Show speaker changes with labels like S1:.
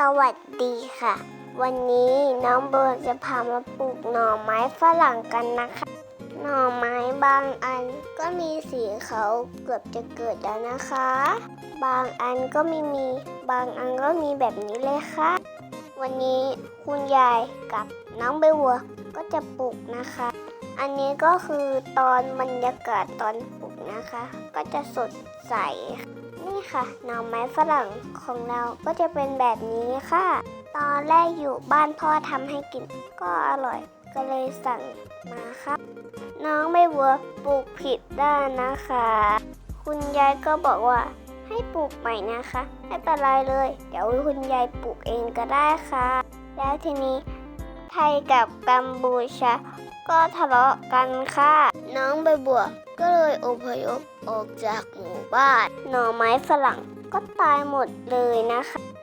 S1: สวัสดีค่ะ วันนี้น้องเบิร์จะพามาปลูกหน่อไม้ฝรั่งกันนะคะ หน่อไม้บางอันก็มีสีเขาเกือบจะเกิดแล้วนะคะ บางอันก็ไม่มี บางอันก็มีแบบนี้เลยค่ะ วันนี้คุณยายกับน้องใบบัวก็จะปลูกนะคะ อันนี้ก็คือตอนบรรยากาศตอนป นะคะ ก็จะสดใส นี่ค่ะหน่อไม้ฝรั่งของเราก็จะเป็นแบบนี้ค่ะ ตอนแรกอยู่บ้านพ่อทำให้กินก็อร่อยก็เลยสั่งมาค่ะน้องไม่วัวปลูกผิดด้านนะคะ คุณยายก็บอกว่าให้ปลูกใหม่นะคะ ไม่เป็นไรเลย เดี๋ยวคุณยายปลูกเองก็ได้ค่ะ แล้วทีนี้ ไทยกับกัมพูชา ก็ทะเลาะกันค่ะ น้องใบบัวก็เลยอพยพออกจากหมู่บ้าน หน่อไม้ฝรั่งก็ตายหมดเลยนะคะ